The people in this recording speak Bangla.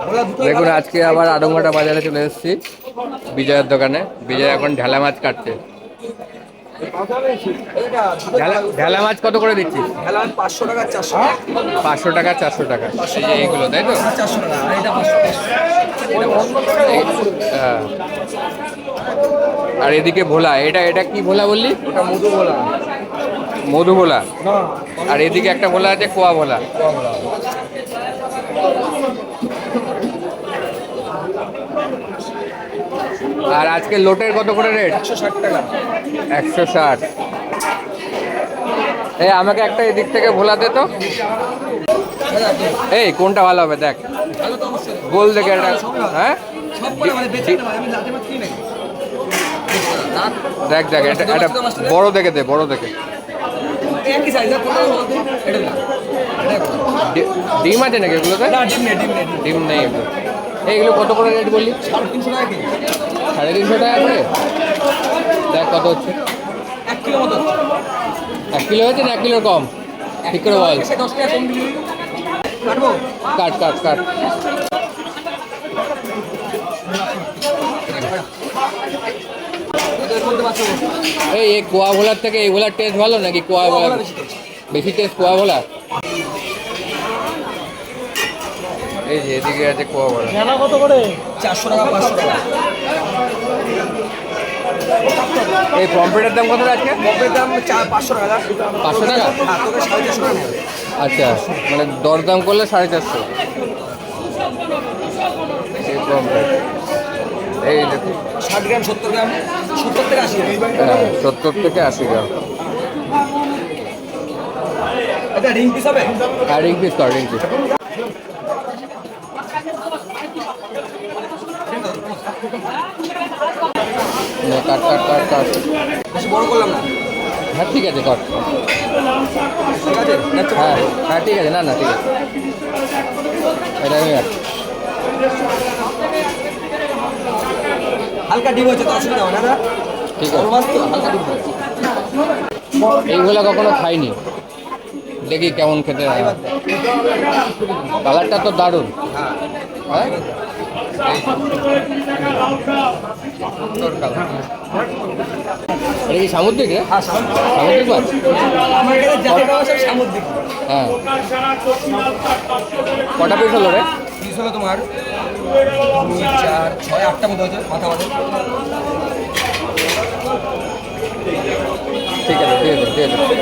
দেখুন আজকে আবার আদমঘাটা বাজারে চলে এসেছি। বিজয়ের দোকানে। বিজয় এখন ঢেলা মাছ কাটছে। ঢেলা- মাছ কত করে দিচ্ছিস? খেলা পাঁচশো টাকা চারশো পাঁচশো টাকা। চারশো টাকা যে এইগুলো তাই তো? হ্যাঁ। আর এদিকে ভোলা এটা এটা কি ভোলা বললি? ওটা মধু বলা মধু ভোলা। আর এদিকে একটা ভোলা আছে কোয়া ভোলা। আর আজকে লোটের কত করে রেট? একশো ষাট। টাকা একশো ষাট এই আমাকে একটা এদিক থেকে ভোলা দে তো। এই কোনটা ভালো হবে দেখ। গোল দেখে একটা। হ্যাঁ? দেখ দেখ এটা বড় দেখে দে বড় দেখে। ডিম আছে নাকি এগুলোতে? ডিম নেই ডিম নেই। ডিম নেই এগুলো। এইগুলো কত করে রেট বললি? সাড়ে তিনশো টাকা কেজি। সাড়ে তিনশো টাকা করে? দেখ কত হচ্ছে। এক কিলো মতো হচ্ছে। এক কিলো হচ্ছে না এক কিলোর কম? ঠিক করে বল। দশ টাকা কম দিলি কাটবো? কাট কাট কাট। এই কোয়া ভোলার থেকে এই ভোলার টেস্ট ভালো নাকি কোয়া ভোলা বেশি বেশি টেস্ট কোয়া ভোলা এই যে এদিকে আছে কোয়া ভোলা চারশো টাকা পাঁচশো টাকা। এই পম্পলেটের দাম কত আজকে কপের দাম চার পাঁচশো টাকা। পাঁচশো টাকা? হ্যাঁ তোকে সাড়ে চারশো টাকা আচ্ছা মানে দরদাম করলে সাড়ে চারশো। এই পমফ্রেট এই দেখুন ষাট গ্রাম সত্তর গ্রাম সত্তর থেকে আশি গ্রাম। হ্যাঁ সত্তর থেকে আশি গ্রাম। রিং পিস হবে? আর রিং পিস কর রিং পিস। কাট কাট কাট কাট। বেশি বড় করলাম না? হ্যাঁ ঠিক আছে কর হ্যাঁ হ্যাঁ ঠিক আছে না না ঠিক আছে। এটা আমি হালকা ডিম হয়েছে তো অসুবিধা না ঠিক আছে। হালকা ডিম এইগুলো কখনো খাইনি। দেখি কেমন খেতে হয়। কালারটা তো দারুণ। হ্যাঁ হ্যাঁ এই সুন্দর কালার এটা কি সামুদ্রিক হ্যাঁ সামুদ্রিক। মাছ সামুদ্রিক। হ্যাঁ। কটা পিস হলো রে? পিস হলো তোমার দুই চার ছয় আটটা মতো হয়েছে মাথা মাথা ঠিক আছে ঠিক আছে ঠিক দে।